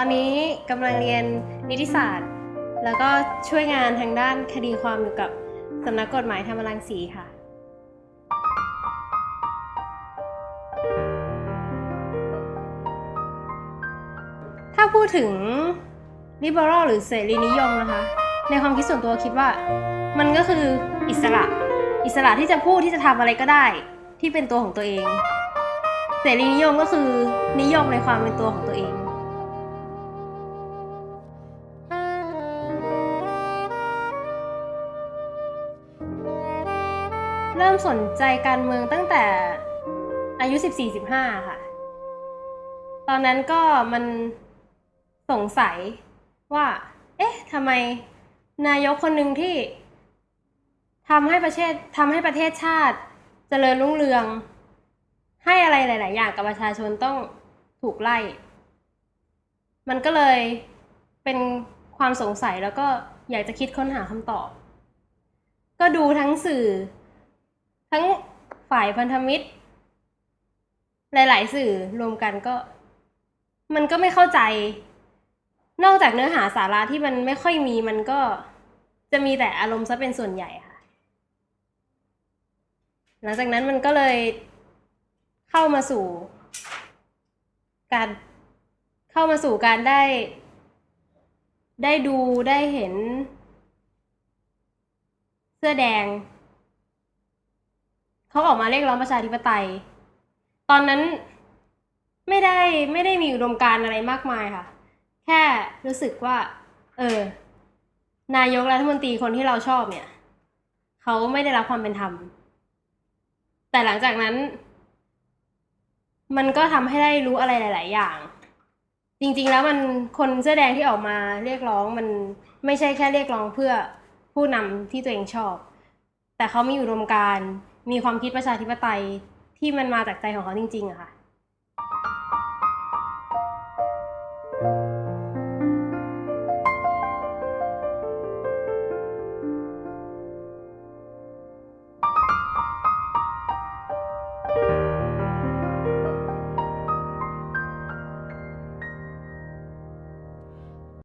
อนนี้กำลังเรียนนิติศาสตร์ แล้วก็ช่วยงานทางด้านคดีความอยู่กับสำนักกฎหมายธรรมรังสีค่ะ ถ้าพูดถึง liberal หรือเสรีนิยมนะคะ ในความคิดส่วนตัวคิดว่า มันก็คืออิสระ อิสระที่จะพูดที่จะทำอะไรก็ได้ ที่เป็นตัวของตัวเอง เสรีนิยมก็คือนิยมในความเป็นตัวของตัวเองเริ่มสนใจการเมืองตั้งแต่อายุ 14-15 ค่ะ ตอนนั้นก็มันสงสัยว่า เอ๊ะทำไมนายกคนหนึ่งที่ทำให้ประเทศทำให้ประเทศชาติเจริญรุ่งเรือง ให้อะไรหลาย ๆ อย่างกับประชาชนต้องถูกไล่ มันก็เลยเป็นความสงสัยแล้วก็อยากจะคิดค้นหาคำตอบ ก็ดูทั้งสื่อ ทั้งฝ่ายพันธมิตร หลาย ๆ สื่อรวมกันก็ มันก็ไม่เข้าใจ นอกจากเนื้อหาสาระที่มันไม่ค่อยมีมันก็จะมีแต่อารมณ์ซะเป็นส่วนใหญ่ค่ะ หลังจากนั้นมันก็เลย เข้ามาสู่ การเข้ามาสู่การได้ ได้ดูได้เห็น เสื้อแดง เขาออกมาเรียกร้องประชาธิปไตย ตอนนั้นไม่ได้ไม่ได้มีอุดมการณ์อะไรมากมายค่ะ แค่รู้สึกว่า เออ นายกรัฐมนตรีคนที่เราชอบเนี่ย เขาไม่ได้รับความเป็นธรรม แต่หลังจากนั้น มันก็ทำให้ได้รู้อะไรหลาย ๆ อย่าง จริง ๆ แล้วมันคนเสื้อแดงที่ออกมาเรียกร้องมันไม่ใช่แค่เรียกร้องเพื่อผู้นำที่ตัวเองชอบ แต่เขามีอุดมการมีความคิดประชาธิปไตยที่มันมาจากใจของเขาจริง ๆอะค่ะ thank you